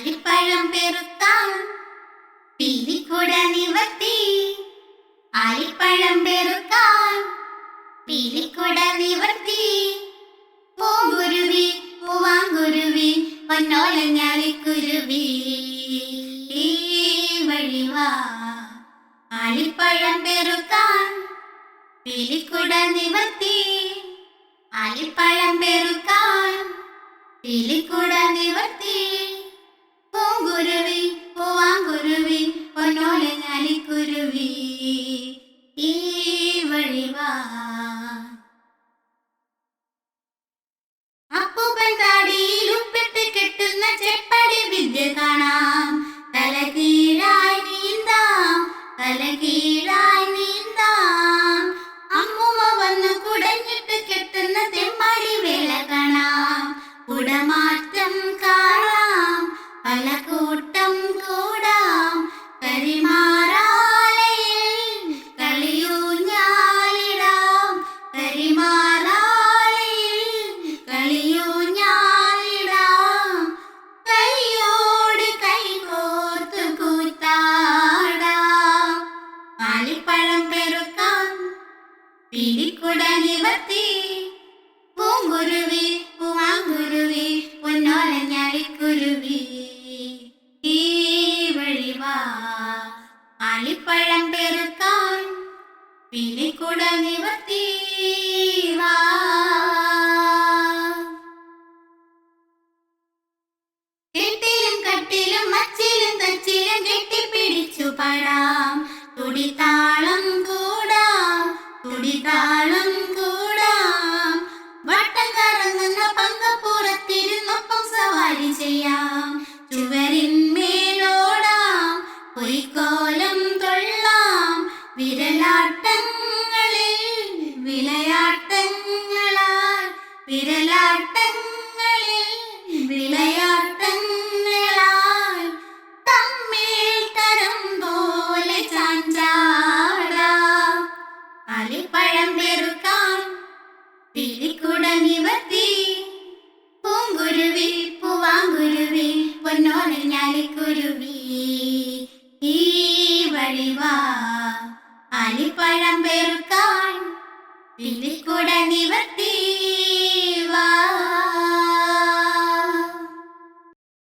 ആലിപ്പഴം പെറുക്കാം പീലിക്കുട നിവർത്തി. അലിപ്പഴം പെറുക്കാം പീലിക്കുട നിവർത്തി. പൂങ്കുരുവി പൂവാങ്കുരുവി പൊന്നോലഞ്ഞാലിക്കുരുവി ഈ അലിപ്പഴം പെറുക്കാൻ. പീലിക്കുട നിവർത്തി. അലിപ്പഴം പെറുക്കാൻ. പീലിക്കുട നിവർത്തി. കുടമാറ്റം കാണാം. പല കൂട്ടം കൂടാം. കരിമാറാലയിൽ കളിയൂഞ്ഞാലിടാം. കരിമാറാലയിൽ കളിയൂഞ്ഞാലിടാം. കൈയോട് കൈകോർത്ത് കൂത്താടാം. ആലിപ്പഴം പെറുക്കാം. പിടിക്കുട നിവർത്തി. പൂങ്കുരുവി പൂവാങ്കുരുവി പൊന്നോലഞ്ഞാലിക്കുരുവി ഈ ആലിപ്പഴം പെറുക്കാൻ പിടിക്കുട നിവർത്തി കെട്ടിലും പാടാം. തുടിതാളം കൂടാം. തുടിതാളം വിരലാട്ടങ്ങളിൽ വിളയാട്ടങ്ങളാൽ വിരലാട്ടങ്ങളിൽ വിളയാട്ടങ്ങളാൽ തമ്മിൽ തരം പോലെ ചാഞ്ചാടാം. അലിപ്പഴം പെറുക്കാൻ തിരിക്കുട നിവർത്തി അലിപ്പഴം പെറുക്കാൻ പിലിക്കുട നിവർത്തി.